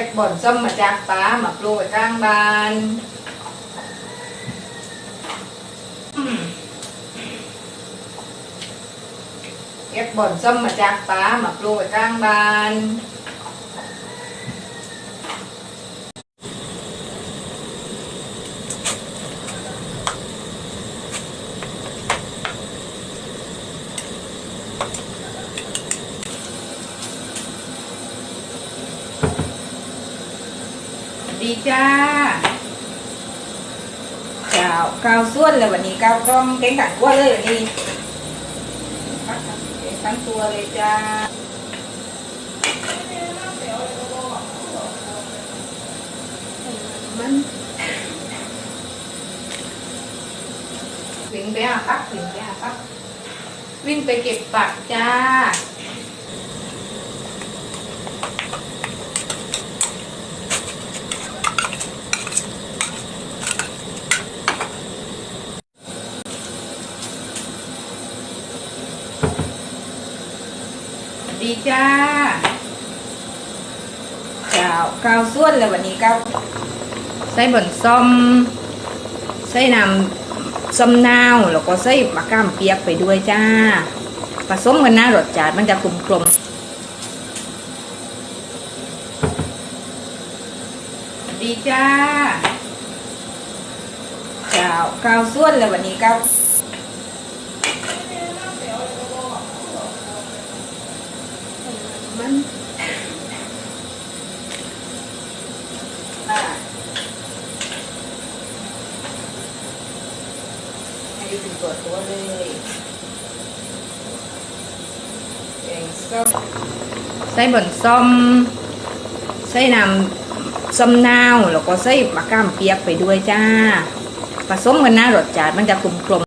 ก็บบอนส้มมาจากป้ามาปลูกไว้ข้างบ้านเก็บบอนส้มมาจากป้ามาปลูกไว้ข้างบ้าน ดีจ้าเจ้าก้าวส่วนเลยวันนี้ก้าวกล้องเก่งขันกว่าเลยวันนี้เก่งทั้งตัวเลยจ้ามันวิ่งไปหาพักวิ่งไปหาพักวิ่งไปเก็บปักจ้า จ้าเจ้าก้าวส่วนเลยวันนี้ก้าวใส่บนส้มใส่น้ำส้มนาวแล้วก็ใส่มะขามเปียกไปด้วยจ้า ผสมกันนะรสจัดมันจะกลมกลมดีจ้าเจ้าก้าวส่วนเลยวันนี้ก้าว มันอ่า ให้ดูเป็นตัวเลยแกงส้มใส่บนส้มใส่น้ำส้มนาวแล้วก็ใส่มะขามเปียกไปด้วยจ้า ผสมกันนะรสจัดมันจะกลมกลม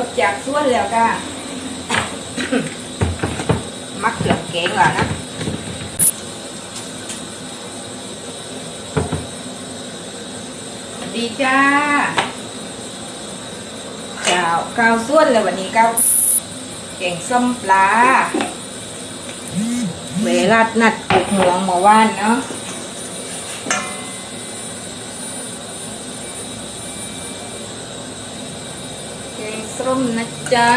รถจากสวนแล้วก็มักเกลือแกงก่อนนะดีจ้าเจ้าก้าวส่วนเลยวันนี้ก้าวแกงส้มปลาเวลานัดปลูกหมวงเมื่อวานเนาะ แกงส้มนะจ๊ะ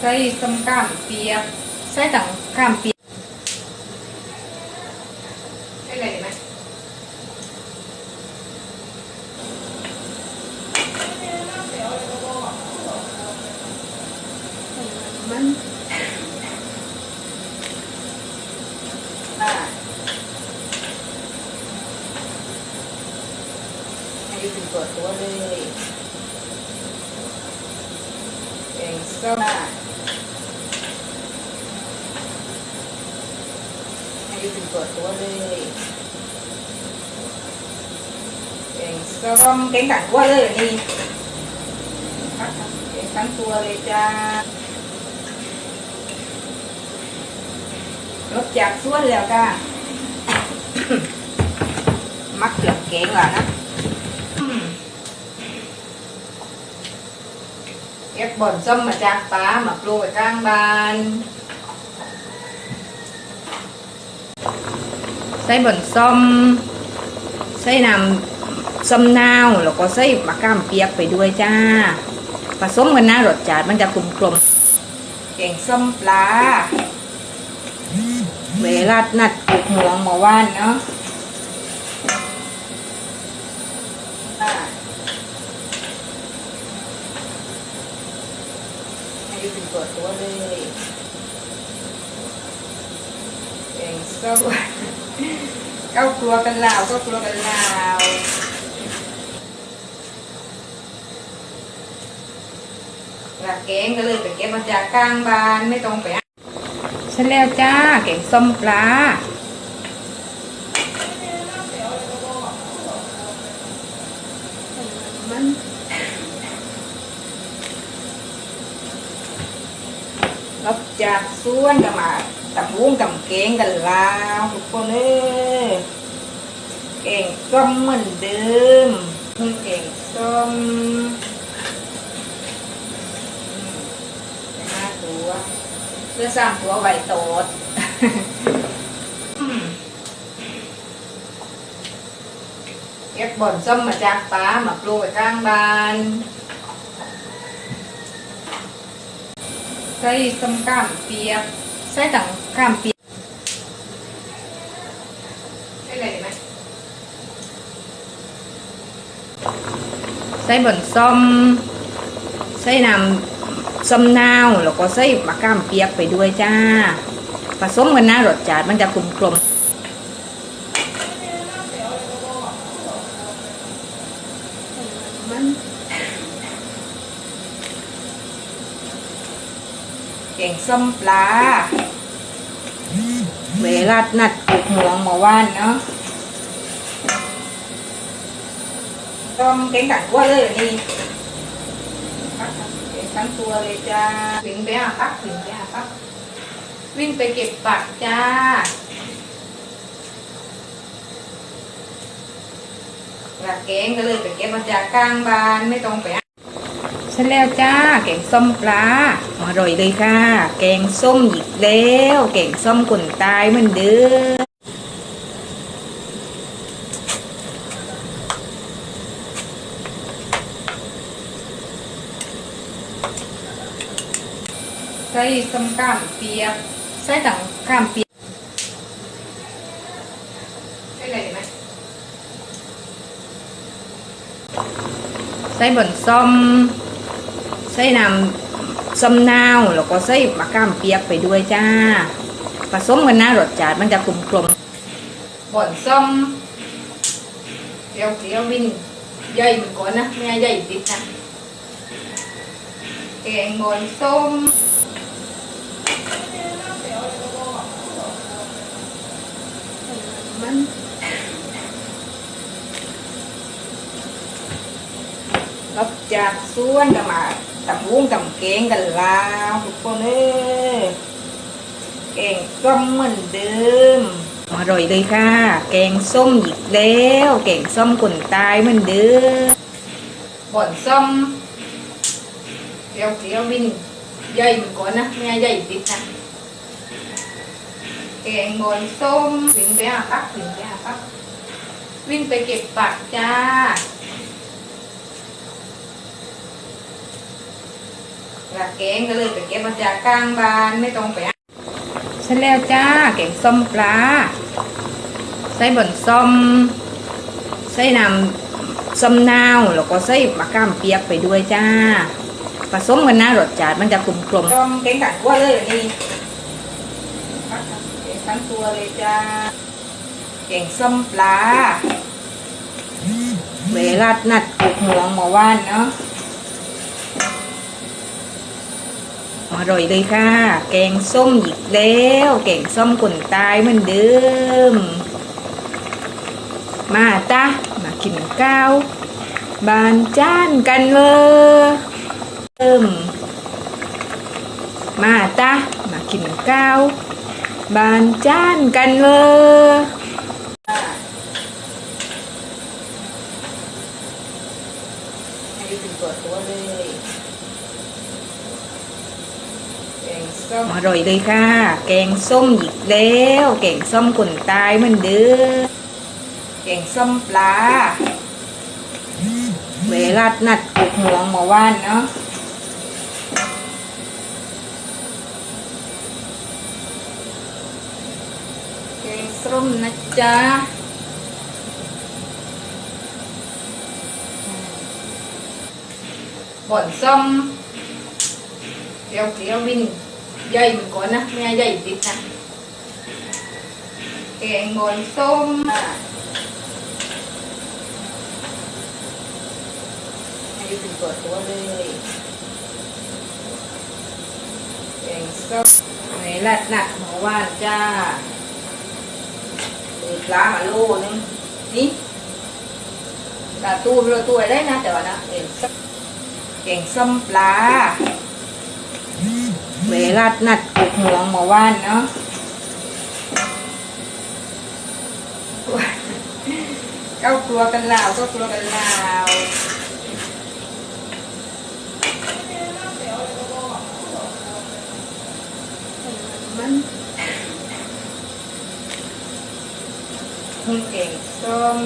ใส่ส้มกล้ามเปียกใส่ตังกล้ามเปียกใส่อะไรดีไหมมันอ่าให้ดูเป็น ตัวเลยแกงส้มอะให้ดูเป็นตัวเลยแกงส้มแกงขันกว่าเลยนี่แกงทั้งตัวเลยจ้ารถจากสวนแล้วก็มักเกลือแกงก่อนนะอืม เก็บบ่อนส้มมาจากป้ามาปลูกไว้ข้างบ้าน ใส่บ่อนส้มใส่น้ำส้มนาวแล้วก็ใส่มะขามเปียกไปด้วยจ้า ผสมกันนะรสจัดมันจะกลมกลมๆแกงส้มปลา เวลานัดปลูกหมวงเมื่อวานเนาะอ่า ให้ดูเป็นตัวตัวเลยแกงส้มเก้าครัวกันลาวก้าครัวกันลาวหลักแกงก็เลยไปเก็บมาจากกลางบ้านไม่ต้องไปฉันแล้วจ้าแกงส้มปลา มัน รับ จากส่วนกับมาตำวุ้งตำเกงกันลาวทุกคนเอ้ยเก่งส้มเหมือนเดิมเก่งส้มอืมห้าตัวเพื่อสร้างตัวไหวโตดเก็บบ่อนส้มมาจากป้ามาปลูกไว้ข้างบ้าน ส่ส้มกล้ามเปียกใส่ต่างกล้ามเปียกใส่อะไรไหมใส่บ่นส้มใส่น้ำส้มนาวแล้วก็ใส่มะกล้ามเปียกไปด้วยจ้าผสมกันนะรสจัดมันจะกลมกลม แกงส้มปลาเวลานัดปลูกหมวงเมาว่านเนาะต้มแกงตังตัวเลยนี่ทั้งตัวเลยจ้าวิ่งไปหาปักวิ่งไปหาปักวิ่งไปเก็บปักจ้าหลักแกงก็เลยไปเก็บมาจากกลางบ้านไม่ต้องไป เสร็จแล้วจ้า แกงส้มปลาอร่อยเลยค่ะ แกงส้มอีกแล้ว แกงส้มกุนตายเหมือนเดิมใส่ส้มกล้ามเปียกใส่ต่างกล้ามเปียกใส่อะไรไหมใส่บนส้ม ใส่น้ำส้มนาวแล้วก็ใส่มะกล้ามเปียกไปด้วยจ้า ผสมกันนะรสจัดมันจะกลมกลมบ่อนส้มเกี๊ยวเกี๊ยววินใหญ่เหมือนก่อนนะไม่ใหญ่ติดนะแกงบ่อนส้มมันรับจากส่วนกับมา ตำวุ้งตำเกงกันลาวทุกคนเอ้ยแกงส้มเหมือนเดิมอร่อยเลยค่ะ แกงส้มอีกแล้ว แกงส้มกุนตายเหมือนเดิมบ่อนส้มเกี๊ยวเกี๊ยววินใหญ่มือนก่อนนะไม่ใหญ่ติดนะแกงบ่อนส้มวิ่งไปหาปักวิ่งไปหาปักวิ่งไปเก็บปักจ้า หลักแกงก็เลยไปเก็บมาจากกลางบ้านไม่ต้องไปเสร็จแล้วจ้าแกงส้มปลาใส่บ่อนส้มใส่น้ำส้มนาวแล้วก็ใส่มะกล้ามเปียกไปด้วยจ้าผสมกันนะรสจัดมันจะกลมกลมๆต้มแกงตังตัวเลยเหรอนี่พักเก็บทั้งตัวเลยจ้าแกงส้มปลาเวลานัดปลูกหมวงเมาว่านเนาะ อร่อยเลยค่ะ แกงส้มอีกแล้ว แกงส้มกุนตายเหมือนเดิม มาจ้ะมากินข้าว บานจ้านกันเลยเริ่มมาจ้ะมากินข้าว บานจ้านกันเลยอันนี้เป็นตัวตัวเลย แกง ส้มอร่อยเลยค่ะ แกงส้มอีกแล้ว แกงส้มกุนตายเหมือนเดิมแกงส้มปลาเวลานัดปลูกหวงมาว่านเนาะแกงส้มนะจ๊ะบ่อนส้มเกี๊ยวเกี๊ยววิน ใหญ่เหมือนก่อนนะไม่ใหญ่ติดนะแกงบอนส้มอันนี้เป็นตัวตัวเลยแกงส้มในรัดหนักหมอว่าจ้าปลามาโลนึงนี่ปลาตู้เราตัวได้นะแต่ว่านะแกงส้มแกงส้มปลา เวลานัดปลุกหวงเมื่อวานเนาะก็กลัวกันลาวก็กลัวกันลาวมันคุณเก่งส้ม